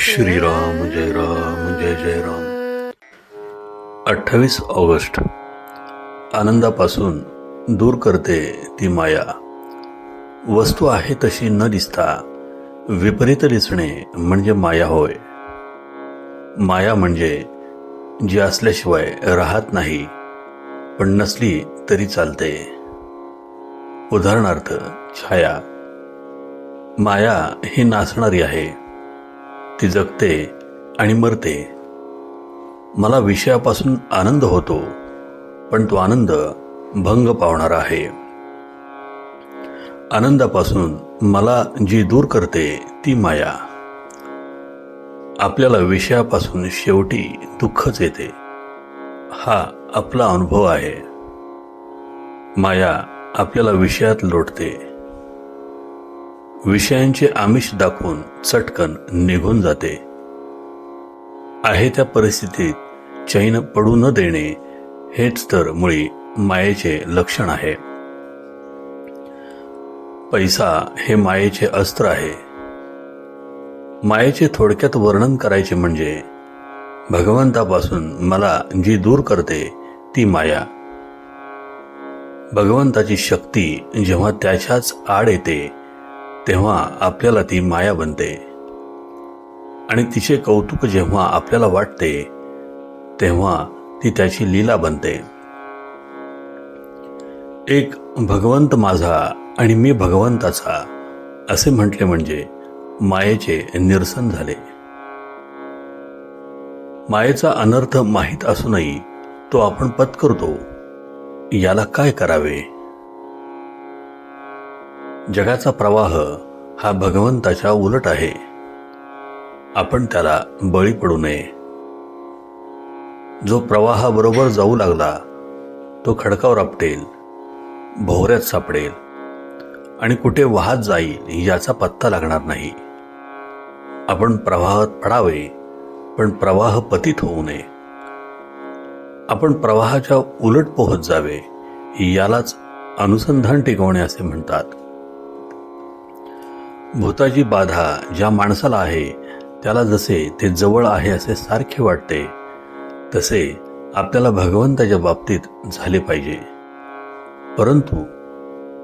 श्रीराम जय राम जय जय राम। अठ्ठावीस ऑगस्ट. आनंदापासून दूर करते ती माया. वस्तू आहे तशी न दिसता विपरीत दिसणे म्हणजे माया होय. माया म्हणजे जी असल्याशिवाय राहत नाही पण नसली तरी चालते. उदाहरणार्थ छाया. माया ही नाचणारी आहे. ती जगते आणि मरते. मला विषयापासून आनंद होतो पण तो आनंद भंग पावणारा आहे. आनंदापासून मला जी दूर करते ती माया. आपल्याला विषयापासून शेवटी दुःखच येते. हा आपला अनुभव आहे. माया आपल्याला विषयात लोटते. विषयांचे आमिष दाखवून चटकन निघून जाते. आहे त्या परिस्थितीत चैन पडू न देणे हेच तर मुळी मायेचे लक्षण आहे. पैसा हे मायेचे अस्त्र आहे. मायेचे थोडक्यात वर्णन करायचे म्हणजे भगवंतापासून मला जी दूर करते ती माया. भगवंताची शक्ती जेव्हा त्याच्याच आड येते तेव्हा आपल्याला ती माया बनते. आणि तिचे कौतुक जेव्हा आपल्याला वाटते तेव्हा ती त्याची लीला बनते. एक भगवंत माझा आणि मी भगवंताचा असे म्हटले म्हणजे मायेचे निरसन झाले. मायेचा अनर्थ माहीत असूनही तो आपण पत्करतो. याला काय करावे? जगाचा प्रवाह हा भगवंताच्या उलट आहे. आपण त्याला बळी पडू नये. जो प्रवाहाबरोबर जाऊ लागला तो खडकावर आपटेल भोवऱ्यात सापडेल आणि कुठे वाहत जाईल याचा पत्ता लागणार नाही. आपण प्रवाहात पडावे पण प्रवाह पतित होऊ नये. आपण प्रवाहाच्या उलट पोहत जावे यालाच अनुसंधान टिकवणे असे म्हणतात. भूताची बाधा ज्या माणसाला आहे त्याला जसे ते जवळ आहे असे सारखे वाटते तसे आपल्याला भगवंताच्या बाबतीत झाले पाहिजे. परंतु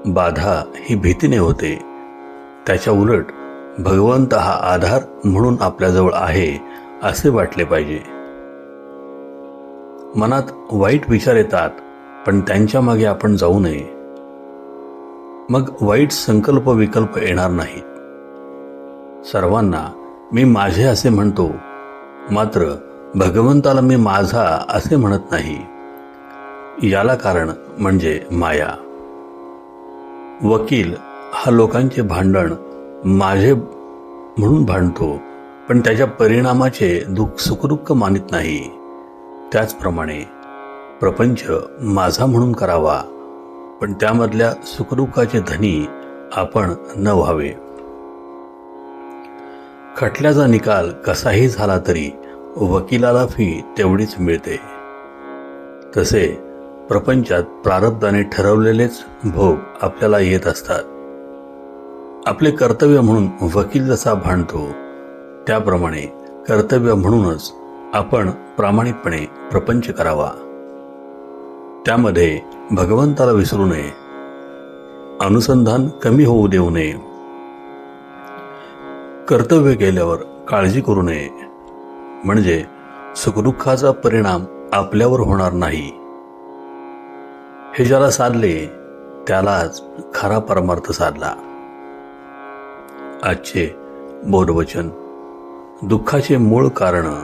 बाधा ही भीतीने होते. त्याच्या उलट भगवंत हा आधार म्हणून आपल्याजवळ आहे असे वाटले पाहिजे. मनात वाईट विचार येतात पण त्यांच्या मागे आपण जाऊ नये. मग वाईट संकल्प विकल्प येणार नाहीत. सर्वांना मी माझे असे म्हणतो मात्र भगवंताला मी माझा असे म्हणत नाही. याला कारण म्हणजे माया. वकील हा लोकांचे भांडण माझे म्हणून भांडतो पण त्याच्या परिणामाचे दुःख सुखदुःख मानित नाही. त्याचप्रमाणे प्रपंच माझा म्हणून करावा पण त्यामधल्या सुखदुःखाचे धनी आपण न व्हावे. खटल्याचा निकाल कसाही झाला तरी वकिलाला फी तेवढीच मिळते. तसे प्रपंचात प्रारब्धाने ठरवलेलेच भोग आपल्याला येत असतात. आपले कर्तव्य म्हणून वकील जसा भांडतो त्याप्रमाणे कर्तव्य म्हणूनच आपण प्रामाणिकपणे प्रपंच करावा. त्यामध्ये भगवंताला विसरू नये. अनुसंधान कमी होऊ देऊ नये. कर्तव्य केल्यावर काळजी करू नये. म्हणजे सुखदुःखाचा परिणाम आपल्यावर होणार नाही. हे ज्याला साधले त्यालाच खरा परमार्थ साधला. आजचे बोधवचन दुःखाचे मूळ कारण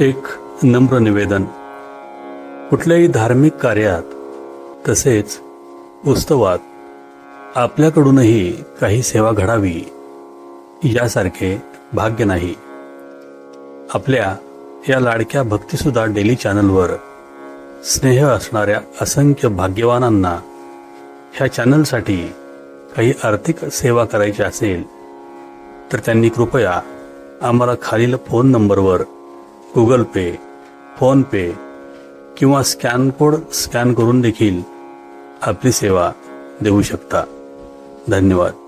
एक नम्र निवेदन. कुठल्याही धार्मिक कार्यात तसेच उत्सवात आपल्याकडूनही काही सेवा घडावी यासारखे भाग्य नाही. आपल्या या लाडक्या भक्तीसुद्धा डेली चॅनलवर स्नेह असणाऱ्या असंख्य भाग्यवानांना ह्या चॅनलसाठी काही आर्थिक सेवा करायची असेल तर त्यांनी कृपया आम्हाला खालील फोन नंबरवर गुगल पे फोनपे किंवा स्कॅन कोड स्कॅन करून देखील आपली सेवा देऊ शकता. धन्यवाद.